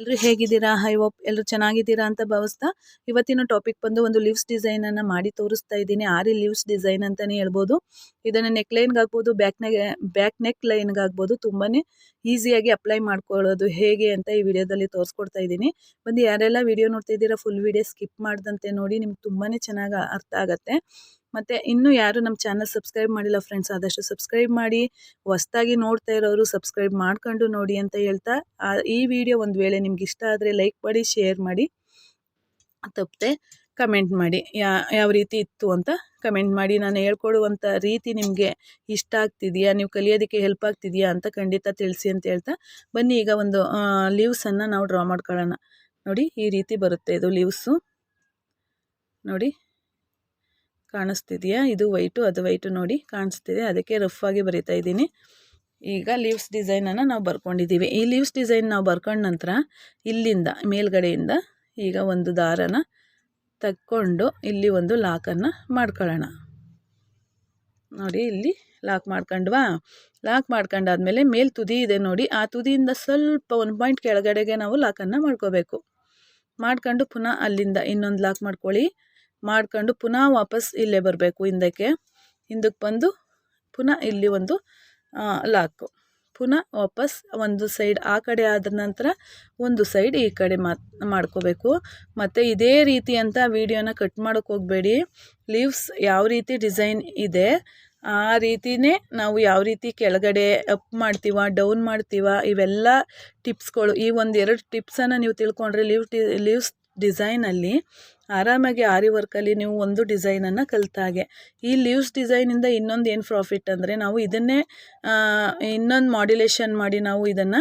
ಎಲ್ಲರೂ ಹೇಗಿದ್ದೀರಾ? I hope ಎಲ್ಲರೂ ಚೆನ್ನಾಗಿದ್ದೀರಾ ಅಂತ ಭಾವಿಸ್ತಾ ಇವತ್ತಿನ ಟಾಪಿಕ್ ಬಂದು ಒಂದು ಲಿವ್ಸ್ ಡಿಸೈನ್ ಅನ್ನ ಮಾಡಿ ತೋರಿಸ್ತಾ ಇದ್ದೀನಿ. ಆರಿ ಲಿವ್ಸ್ ಡಿಸೈನ್ ಅಂತಾನೆ ಹೇಳ್ಬೋದು. ಇದನ್ನ ನೆಕ್ ಲೈನ್ಗೆ ಆಗ್ಬೋದು ಬ್ಯಾಕ್ ನೆಕ್ ಬ್ಯಾಕ್ ನೆಕ್ ಲೈನ್ಗೆ ಆಗ್ಬೋದು ತುಂಬಾನೇ ಈಸಿಯಾಗಿ ಅಪ್ಲೈ ಮಾಡ್ಕೊಳ್ಳೋದು ಹೇಗೆ ಅಂತ ಈ ವಿಡಿಯೋದಲ್ಲಿ ತೋರಿಸ್ಕೊಡ್ತಾ ಇದ್ದೀನಿ. ಬಂದು ಯಾರೆಲ್ಲ ವಿಡಿಯೋ ನೋಡ್ತಾ ಇದ್ದೀರಾ ಫುಲ್ ವಿಡಿಯೋ ಸ್ಕಿಪ್ ಮಾಡ್ದಂತೆ ನೋಡಿ ನಿಮ್ಗೆ ತುಂಬಾನೇ ಚೆನ್ನಾಗಿ ಅರ್ಥ ಆಗತ್ತೆ. ಮತ್ತೆ ಇನ್ನೂ ಯಾರು ನಮ್ಮ ಚಾನಲ್ ಸಬ್ಸ್ಕ್ರೈಬ್ ಮಾಡಿಲ್ಲ ಫ್ರೆಂಡ್ಸ್ ಆದಷ್ಟು ಸಬ್ಸ್ಕ್ರೈಬ್ ಮಾಡಿ. ಹೊಸ್ದಾಗಿ ನೋಡ್ತಾ ಇರೋರು ಸಬ್ಸ್ಕ್ರೈಬ್ ಮಾಡ್ಕೊಂಡು ನೋಡಿ ಅಂತ ಹೇಳ್ತಾ ಈ ವಿಡಿಯೋ ಒಂದು ವೇಳೆ ನಿಮ್ಗೆ ಇಷ್ಟ ಆದರೆ ಲೈಕ್ ಮಾಡಿ ಶೇರ್ ಮಾಡಿ, ತಪ್ಪದೆ ಕಮೆಂಟ್ ಮಾಡಿ. ಯಾವ ರೀತಿ ಇತ್ತು ಅಂತ ಕಮೆಂಟ್ ಮಾಡಿ. ನಾನು ಹೇಳ್ಕೊಡುವಂಥ ರೀತಿ ನಿಮಗೆ ಇಷ್ಟ ಆಗ್ತಿದೆಯಾ, ನೀವು ಕಲಿಯೋದಕ್ಕೆ ಹೆಲ್ಪ್ ಆಗ್ತಿದೆಯಾ ಅಂತ ಖಂಡಿತ ತಿಳಿಸಿ ಅಂತ ಹೇಳ್ತಾ, ಬನ್ನಿ ಈಗ ಒಂದು ಲೀವ್ಸನ್ನು ನಾವು ಡ್ರಾ ಮಾಡ್ಕೊಳ್ಳೋಣ. ನೋಡಿ, ಈ ರೀತಿ ಬರುತ್ತೆ ಇದು ಲೀವ್ಸು ನೋಡಿ. ಕಾಣಿಸ್ತಿದೆಯಾ? ಇದು ವೈಟು, ಅದು ವೈಟು ನೋಡಿ ಕಾಣಿಸ್ತಿದೆ. ಅದಕ್ಕೆ ರಫ್ ಆಗಿ ಬರಿತಾ ಇದ್ದೀನಿ. ಈಗ ಲೀವ್ಸ್ ಡಿಸೈನನ್ನು ನಾವು ಬರ್ಕೊಂಡಿದ್ದೀವಿ ಈ ಲೀವ್ಸ್ ಡಿಸೈನ್ ನಾವು ಬರ್ಕೊಂಡ ನಂತರ ಇಲ್ಲಿಂದ, ಮೇಲ್ಗಡೆಯಿಂದ ಈಗ ಒಂದು ದಾರನ ತಕ್ಕೊಂಡು ಇಲ್ಲಿ ಒಂದು ಲಾಕನ್ನು ಮಾಡ್ಕೊಳ್ಳೋಣ. ನೋಡಿ ಇಲ್ಲಿ ಲಾಕ್ ಮಾಡ್ಕೊಂಡ್ವಾ? ಲಾಕ್ ಮಾಡ್ಕೊಂಡಾದ್ಮೇಲೆ ಮೇಲ್ ತುದಿ ಇದೆ ನೋಡಿ. ಆ ತುದಿಯಿಂದ ಸ್ವಲ್ಪ ಒಂದು ಪಾಯಿಂಟ್ ಕೆಳಗಡೆಗೆ ನಾವು ಲಾಕನ್ನು ಮಾಡ್ಕೋಬೇಕು. ಮಾಡ್ಕೊಂಡು ಪುನಃ ಅಲ್ಲಿಂದ ಇನ್ನೊಂದು ಲಾಕ್ ಮಾಡ್ಕೊಳ್ಳಿ. ಮಾಡ್ಕೊಂಡು ಪುನಃ ವಾಪಸ್ ಇಲ್ಲೇ ಬರಬೇಕು ಹಿಂದಕ್ಕೆ. ಹಿಂದಕ್ಕೆ ಬಂದು ಪುನಃ ಇಲ್ಲಿ ಒಂದು ಲಾಕು. ಪುನಃ ವಾಪಸ್ ಒಂದು ಸೈಡ್, ಆ ಕಡೆ ಆದ ನಂತರ ಒಂದು ಸೈಡ್ ಈ ಕಡೆ ಮಾಡ್ಕೋಬೇಕು. ಮತ್ತು ಇದೇ ರೀತಿ ಅಂತ ವೀಡಿಯೋನ ಕಟ್ ಮಾಡೋಕ್ಕೆ ಹೋಗಬೇಡಿ. ಲೀವ್ಸ್ ಯಾವ ರೀತಿ ಡಿಸೈನ್ ಇದೆ, ಆ ರೀತಿನೇ ನಾವು ಯಾವ ರೀತಿ ಕೆಳಗಡೆ ಅಪ್ ಮಾಡ್ತೀವ, ಡೌನ್ ಮಾಡ್ತೀವ, ಇವೆಲ್ಲ ಟಿಪ್ಸ್ಗಳು. ಈ ಒಂದು ಎರಡು ಟಿಪ್ಸನ್ನು ನೀವು ತಿಳ್ಕೊಂಡ್ರೆ ಲೀವ್ ಟಿ, ಲೀವ್ಸ್ ಡಿಸೈನಲ್ಲಿ ಆರಾಮಾಗಿ ಆರಿ ವರ್ಕಲ್ಲಿ ನೀವು ಒಂದು ಡಿಸೈನನ್ನು ಕಲಿತಾಗೆ ಈ ಲೀವ್ಸ್ ಡಿಸೈನಿಂದ ಇನ್ನೊಂದು ಏನು ಪ್ರಾಫಿಟ್ ಅಂದರೆ ನಾವು ಇದನ್ನೇ ಇನ್ನೊಂದು ಮಾಡ್ಯುಲೇಷನ್ ಮಾಡಿ ನಾವು ಇದನ್ನು,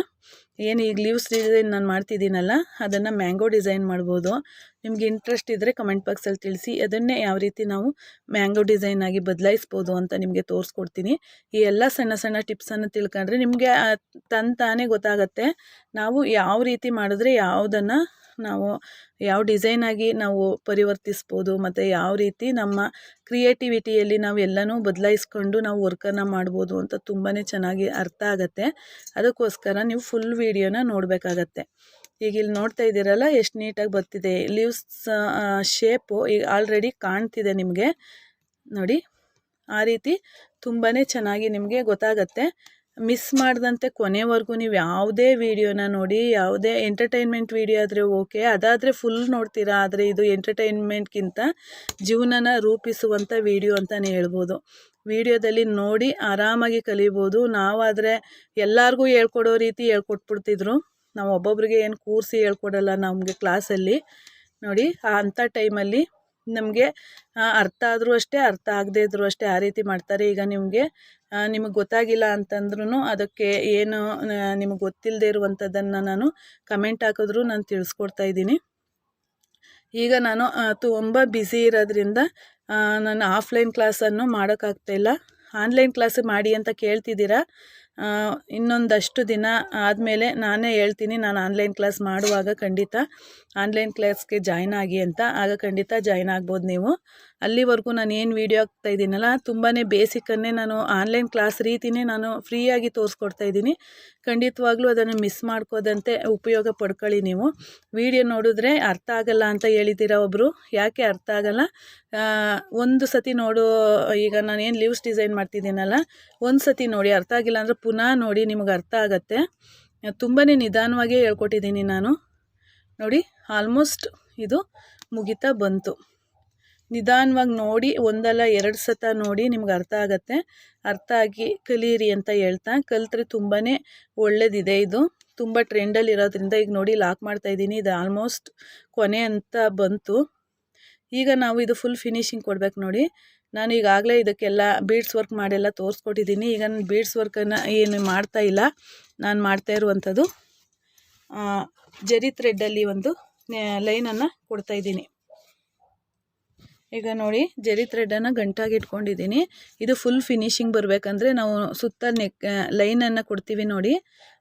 ಏನು ಈಗ ಲೀವ್ಸ್ ಡಿಸೈನ್ ನಾನು ಮಾಡ್ತಿದ್ದೀನಲ್ಲ, ಅದನ್ನು ಮ್ಯಾಂಗೋ ಡಿಸೈನ್ ಮಾಡ್ಬೋದು. ನಿಮ್ಗೆ ಇಂಟ್ರೆಸ್ಟ್ ಇದ್ದರೆ ಕಮೆಂಟ್ ಬಾಕ್ಸಲ್ಲಿ ತಿಳಿಸಿ, ಅದನ್ನೇ ಯಾವ ರೀತಿ ನಾವು ಮ್ಯಾಂಗೋ ಡಿಸೈನ್ ಆಗಿ ಬದಲಾಯಿಸ್ಬೋದು ಅಂತ ನಿಮಗೆ ತೋರಿಸ್ಕೊಡ್ತೀನಿ. ಈ ಎಲ್ಲ ಸಣ್ಣ ಸಣ್ಣ ಟಿಪ್ಸನ್ನು ತಿಳ್ಕೊಂಡ್ರೆ ನಿಮಗೆ ತಾನೇ ಗೊತ್ತಾಗತ್ತೆ ನಾವು ಯಾವ ರೀತಿ ಮಾಡಿದ್ರೆ ಯಾವುದನ್ನು ನಾವು ಯಾವ ಡಿಸೈನ್ ಆಗಿ ನಾವು ಪರಿವರ್ತಿಸ್ಬೋದು, ಮತ್ತು ಯಾವ ರೀತಿ ನಮ್ಮ ಕ್ರಿಯೇಟಿವಿಟಿಯಲ್ಲಿ ನಾವು ಎಲ್ಲನೂ ಬದಲಾಯಿಸ್ಕೊಂಡು ನಾವು ವರ್ಕನ್ನು ಮಾಡ್ಬೋದು ಅಂತ ತುಂಬಾ ಚೆನ್ನಾಗಿ ಅರ್ಥ ಆಗುತ್ತೆ. ಅದಕ್ಕೋಸ್ಕರ ನೀವು ಫುಲ್ ವೀಡಿಯೋನ ನೋಡಬೇಕಾಗತ್ತೆ. ಈಗ ಇಲ್ಲಿ ನೋಡ್ತಾ ಇದ್ದೀರಲ್ಲ, ಎಷ್ಟು ನೀಟಾಗಿ ಬರ್ತಿದೆ. ಲೀವ್ಸ್ ಶೇಪು ಈಗ ಆಲ್ರೆಡಿ ಕಾಣ್ತಿದೆ ನಿಮಗೆ. ನೋಡಿ, ಆ ರೀತಿ ತುಂಬಾ ಚೆನ್ನಾಗಿ ನಿಮಗೆ ಗೊತ್ತಾಗತ್ತೆ. ಮಿಸ್ ಮಾಡಿದಂತೆ ಕೊನೆವರೆಗೂ ನೀವು ಯಾವುದೇ ವೀಡಿಯೋನ ನೋಡಿ, ಯಾವುದೇ ಎಂಟರ್ಟೈನ್ಮೆಂಟ್ ವೀಡಿಯೋ ಆದರೆ ಓಕೆ ಅದಾದರೆ ಫುಲ್ ನೋಡ್ತೀರಾ? ಆದರೆ ಇದು ಎಂಟರ್ಟೈನ್ಮೆಂಟ್ಗಿಂತ ಜೀವನನ ರೂಪಿಸುವಂಥ ವೀಡಿಯೋ ಅಂತಲೇ ಹೇಳ್ಬೋದು. ವಿಡಿಯೋದಲ್ಲಿ ನೋಡಿ ಆರಾಮಾಗಿ ಕಲಿಬೋದು. ನಾವಾದರೆ ಎಲ್ಲರಿಗೂ ಹೇಳ್ಕೊಡೋ ರೀತಿ ಹೇಳ್ಕೊಟ್ಬಿಡ್ತಿದ್ರು. ನಾವು ಒಬ್ಬೊಬ್ರಿಗೆ ಏನು ಕೂರಿಸಿ ಹೇಳ್ಕೊಡಲ್ಲ ನಮಗೆ ಕ್ಲಾಸಲ್ಲಿ. ನೋಡಿ ಅಂಥ ಟೈಮಲ್ಲಿ ನಮಗೆ ಅರ್ಥ ಆದರೂ ಅಷ್ಟೇ, ಅರ್ಥ ಆಗದೇ ಇದ್ದರೂ ಅಷ್ಟೇ ಆ ರೀತಿ ಮಾಡ್ತಾರೆ. ಈಗ ನಿಮಗೆ ನಿಮಗೆ ಗೊತ್ತಾಗಿಲ್ಲ ಅಂತಂದ್ರೂ ಅದಕ್ಕೆ ಏನು ನಿಮಗೆ ಗೊತ್ತಿಲ್ಲದೆ ಇರುವಂಥದ್ದನ್ನು ನಾನು ಕಮೆಂಟ್ ಹಾಕಿದ್ರು ನಾನು ತಿಳಿಸ್ಕೊಡ್ತಾ ಇದ್ದೀನಿ. ಈಗ ನಾನು ತುಂಬ ಬ್ಯುಸಿ ಇರೋದ್ರಿಂದ ನಾನು ಆಫ್ಲೈನ್ ಕ್ಲಾಸನ್ನು ಮಾಡೋಕ್ಕಾಗ್ತಾಯಿಲ್ಲ ಆನ್ಲೈನ್ ಕ್ಲಾಸ್ ಮಾಡಿ ಅಂತ ಕೇಳ್ತಿದ್ದೀರಾ? ಇನ್ನೊಂದಷ್ಟು ದಿನ ಆದಮೇಲೆ ನಾನೇ ಹೇಳ್ತೀನಿ, ನಾನು ಆನ್ಲೈನ್ ಕ್ಲಾಸ್ ಮಾಡುವಾಗ ಖಂಡಿತ ಆನ್ಲೈನ್ ಕ್ಲಾಸ್ಗೆ ಜಾಯ್ನ್ ಆಗಿ ಅಂತ. ಆಗ ಖಂಡಿತ ಜಾಯ್ನ್ ಆಗ್ಬೋದು ನೀವು. ಅಲ್ಲಿವರೆಗೂ ನಾನು ಏನು ವೀಡಿಯೋ ಹಾಕ್ತಾ ಇದ್ದೀನಲ್ಲ ತುಂಬಾ ಬೇಸಿಕನ್ನೇ ನಾನು ಆನ್ಲೈನ್ ಕ್ಲಾಸ್ ರೀತಿನೇ ನಾನು ಫ್ರೀಯಾಗಿ ತೋರಿಸ್ಕೊಡ್ತಾ ಇದ್ದೀನಿ. ಖಂಡಿತವಾಗ್ಲೂ ಅದನ್ನು ಮಿಸ್ ಮಾಡ್ಕೋದಂತೆ ಉಪಯೋಗ ಪಡ್ಕೊಳ್ಳಿ ನೀವು. ವಿಡಿಯೋ ನೋಡಿದ್ರೆ ಅರ್ಥ ಆಗಲ್ಲ ಅಂತ ಹೇಳಿದ್ದೀರ ಒಬ್ಬರು ಯಾಕೆ ಅರ್ಥ ಆಗಲ್ಲ? ಒಂದು ಸತಿ ನೋಡು, ಈಗ ನಾನು ಏನು ಲೀವ್ಸ್ ಡಿಸೈನ್ ಮಾಡ್ತಿದ್ದೀನಲ್ಲ ಒಂದು ಸತಿ ನೋಡಿ ಅರ್ಥ ಆಗಿಲ್ಲ ಅಂದರೆ ಪುನಃ ನೋಡಿ ನಿಮಗೆ ಅರ್ಥ ಆಗತ್ತೆ. ತುಂಬಾ ನಿಧಾನವಾಗೇ ಹೇಳ್ಕೊಟ್ಟಿದ್ದೀನಿ ನಾನು. ನೋಡಿ ಆಲ್ಮೋಸ್ಟ್ ಇದು ಮುಗಿತಾ ಬಂತು. ನಿಧಾನವಾಗಿ ನೋಡಿ, ಒಂದಲ್ಲ ಎರಡು ಸತ ನೋಡಿ ನಿಮ್ಗೆ ಅರ್ಥ ಆಗುತ್ತೆ. ಅರ್ಥ ಆಗಿ ಕಲೀರಿ ಅಂತ ಹೇಳ್ತಾ, ಕಲಿತ್ರೆ ತುಂಬಾ ಒಳ್ಳೇದಿದೆ ಇದು. ತುಂಬ ಟ್ರೆಂಡಲ್ಲಿರೋದ್ರಿಂದ ಈಗ ನೋಡಿ ಲಾಕ್ ಮಾಡ್ತಾ ಇದ್ದೀನಿ. ಇದು ಆಲ್ಮೋಸ್ಟ್ ಕೊನೆ ಅಂತ ಬಂತು. ಈಗ ನಾವು ಇದು ಫುಲ್ ಫಿನಿಶಿಂಗ್ ಕೊಡ್ಬೇಕು ನೋಡಿ. ನಾನು ಈಗಾಗಲೇ ಇದಕ್ಕೆಲ್ಲ ಬೀಡ್ಸ್ ವರ್ಕ್ ಮಾಡೆಲ್ಲ ತೋರಿಸ್ಕೊಟ್ಟಿದ್ದೀನಿ. ಈಗ ನಾನು ಬೀಡ್ಸ್ ವರ್ಕನ್ನು ಏನು ಮಾಡ್ತಾ ಇಲ್ಲ. ನಾನು ಮಾಡ್ತಾ ಇರುವಂಥದ್ದು ಜರಿ ಥ್ರೆಡ್ಡಲ್ಲಿ ಒಂದು ಲೈನನ್ನು ಕೊಡ್ತಾಯಿದ್ದೀನಿ ಈಗ ನೋಡಿ, ಜರಿ ಥ್ರೆಡನ್ನು ಗಂಟಾಗಿ ಇಟ್ಕೊಂಡಿದ್ದೀನಿ. ಇದು ಫುಲ್ ಫಿನಿಶಿಂಗ್ ಬರಬೇಕಂದ್ರೆ ನಾವು ಸುತ್ತ ನೆಕ್ ಲೈನನ್ನು ಕೊಡ್ತೀವಿ ನೋಡಿ.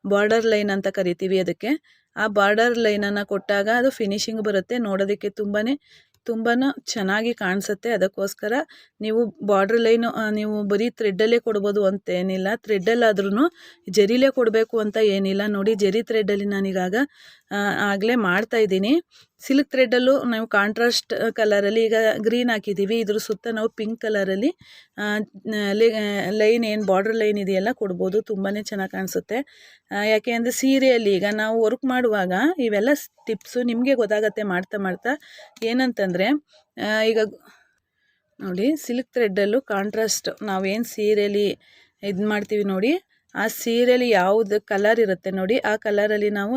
ಬಾರ್ಡರ್ ಲೈನ್ ಅಂತ ಕರಿತೀವಿ ಅದಕ್ಕೆ. ಆ ಬಾರ್ಡರ್ ಲೈನನ್ನು ಕೊಟ್ಟಾಗ ಅದು ಫಿನಿಶಿಂಗ್ ಬರುತ್ತೆ. ನೋಡೋದಕ್ಕೆ ತುಂಬಾ ತುಂಬಾ ಚೆನ್ನಾಗಿ ಕಾಣಿಸುತ್ತೆ. ಅದಕ್ಕೋಸ್ಕರ ನೀವು ಬಾರ್ಡ್ರ್ ಲೈನು ನೀವು ಬರೀ ಥ್ರೆಡ್ಡಲ್ಲೇ ಕೊಡ್ಬೋದು ಅಂತ ಏನಿಲ್ಲ ಥ್ರೆಡ್ಡಲ್ಲಾದ್ರೂ ಜರಿಲೇ ಕೊಡಬೇಕು ಅಂತ ಏನಿಲ್ಲ. ನೋಡಿ ಜರಿ ಥ್ರೆಡ್ಡಲ್ಲಿ ನಾನೀಗಾಗ ಆಗಲೇ ಮಾಡ್ತಾ ಇದ್ದೀನಿ. ಸಿಲ್ಕ್ ಥ್ರೆಡ್ಡಲ್ಲೂ ನಾವು ಕಾಂಟ್ರಾಸ್ಟ್ ಕಲರಲ್ಲಿ ಈಗ ಗ್ರೀನ್ ಹಾಕಿದ್ದೀವಿ. ಇದ್ರ ಸುತ್ತ ನಾವು ಪಿಂಕ್ ಕಲರಲ್ಲಿ ಲೈನ್ ಏನು ಬಾರ್ಡ್ರ್ ಲೈನ್ ಇದೆಯಲ್ಲ ಕೊಡ್ಬೋದು. ತುಂಬಾ ಚೆನ್ನಾಗಿ ಕಾಣಿಸುತ್ತೆ. ಯಾಕೆ ಅಂದರೆ ಸೀರೆಯಲ್ಲಿ ಈಗ ನಾವು ವರ್ಕ್ ಮಾಡುವಾಗ ಇವೆಲ್ಲ ಟಿಪ್ಸು ನಿಮಗೆ ಗೊತ್ತಾಗತ್ತೆ ಮಾಡ್ತಾ ಮಾಡ್ತಾ. ಏನಂತಂದರೆ ಈಗ ನೋಡಿ ಸಿಲ್ಕ್ ಥ್ರೆಡ್ಡಲ್ಲೂ ಕಾಂಟ್ರಾಸ್ಟ್ ನಾವೇನು ಸೀರೆಯಲ್ಲಿ ಇದು ಮಾಡ್ತೀವಿ ನೋಡಿ. ಆ ಸೀರೆಯಲ್ಲಿ ಯಾವುದು ಕಲರ್ ಇರುತ್ತೆ ನೋಡಿ, ಆ ಕಲರಲ್ಲಿ ನಾವು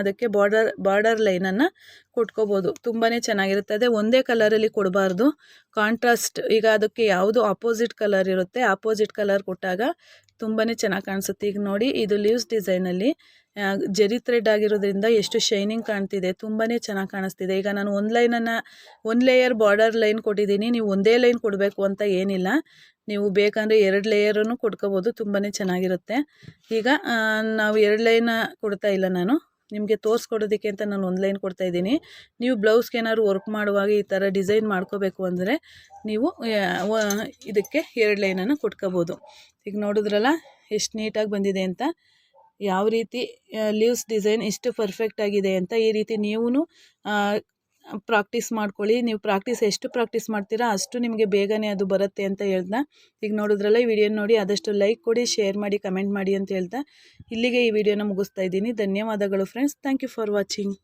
ಅದಕ್ಕೆ ಬಾರ್ಡರ್ ಬಾರ್ಡರ್ ಲೈನನ್ನು ಕೊಟ್ಕೋಬೋದು. ತುಂಬಾ ಚೆನ್ನಾಗಿರುತ್ತೆ. ಅದೇ ಒಂದೇ ಕಲರಲ್ಲಿ ಕೊಡಬಾರ್ದು. ಕಾಂಟ್ರಾಸ್ಟ್ ಈಗ ಅದಕ್ಕೆ ಯಾವುದು ಆಪೋಸಿಟ್ ಕಲರ್ ಇರುತ್ತೆ ಆಪೋಸಿಟ್ ಕಲರ್ ಕೊಟ್ಟಾಗ ತುಂಬಾ ಚೆನ್ನಾಗಿ ಕಾಣಿಸುತ್ತೆ. ಈಗ ನೋಡಿ, ಇದು ಲೀವ್ಸ್ ಡಿಸೈನಲ್ಲಿ ಜರಿ ಥ್ರೆಡ್ ಆಗಿರೋದ್ರಿಂದ ಎಷ್ಟು ಶೈನಿಂಗ್ ಕಾಣ್ತಿದೆ ತುಂಬಾ ಚೆನ್ನಾಗಿ ಕಾಣಿಸ್ತಿದೆ. ಈಗ ನಾನು ಒಂದು ಲೈನನ್ನು ಒಂದು ಲೇಯರ್ ಬಾರ್ಡರ್ ಲೈನ್ ಕೊಟ್ಟಿದ್ದೀನಿ. ನೀವು ಒಂದೇ ಲೈನ್ ಕೊಡಬೇಕು ಅಂತ ಏನಿಲ್ಲ. ನೀವು ಬೇಕಂದರೆ ಎರಡು ಲೇಯರನ್ನು ಕೊಡ್ಕೋಬೋದು ತುಂಬಾ ಚೆನ್ನಾಗಿರುತ್ತೆ. ಈಗ ನಾವು ಎರಡು ಲೈನ ಕೊಡ್ತಾ ಇಲ್ಲ ನಾನು. ನಿಮಗೆ ತೋರಿಸ್ಕೊಡೋದಕ್ಕೆ ಅಂತ ನಾನು ಒಂದು ಲೈನ್ ಕೊಡ್ತಾ ಇದ್ದೀನಿ. ನೀವು ಬ್ಲೌಸ್ಗೆ ಏನಾದ್ರು ವರ್ಕ್ ಮಾಡುವಾಗ ಈ ಥರ ಡಿಸೈನ್ ಮಾಡ್ಕೋಬೇಕು ಅಂದರೆ ನೀವು ಇದಕ್ಕೆ ಎರಡು ಲೈನನ್ನು ಕೊಟ್ಕೋಬೋದು ಈಗ ನೋಡಿದ್ರಲ್ಲ, ಎಷ್ಟು ನೀಟಾಗಿ ಬಂದಿದೆ ಅಂತ. ಯಾವ ರೀತಿ ಲೀವ್ಸ್ ಡಿಸೈನ್ ಎಷ್ಟು ಪರ್ಫೆಕ್ಟ್ ಆಗಿದೆ ಅಂತ ಈ ರೀತಿ ನೀವು ಪ್ರಾಕ್ಟೀಸ್ ಮಾಡ್ಕೊಳ್ಳಿ. ನೀವು ಪ್ರಾಕ್ಟೀಸ್ ಎಷ್ಟು ಪ್ರಾಕ್ಟೀಸ್ ಮಾಡ್ತೀರಾ ಅಷ್ಟು ನಿಮಗೆ ಬೇಗನೆ ಅದು ಬರುತ್ತೆ ಅಂತ ಹೇಳ್ದ. ಈಗ ನೋಡಿದ್ರಲ್ಲ, ಈ ವಿಡಿಯೋ ನೋಡಿ ಆದಷ್ಟು ಲೈಕ್ ಕೊಡಿ, ಶೇರ್ ಮಾಡಿ, ಕಮೆಂಟ್ ಮಾಡಿ ಅಂತ ಹೇಳ್ತಾ ಇಲ್ಲಿಗೆ ಈ ವಿಡಿಯೋನ ಮುಗಿಸ್ತಾ ಇದ್ದೀನಿ. ಧನ್ಯವಾದಗಳು friends thank you for watching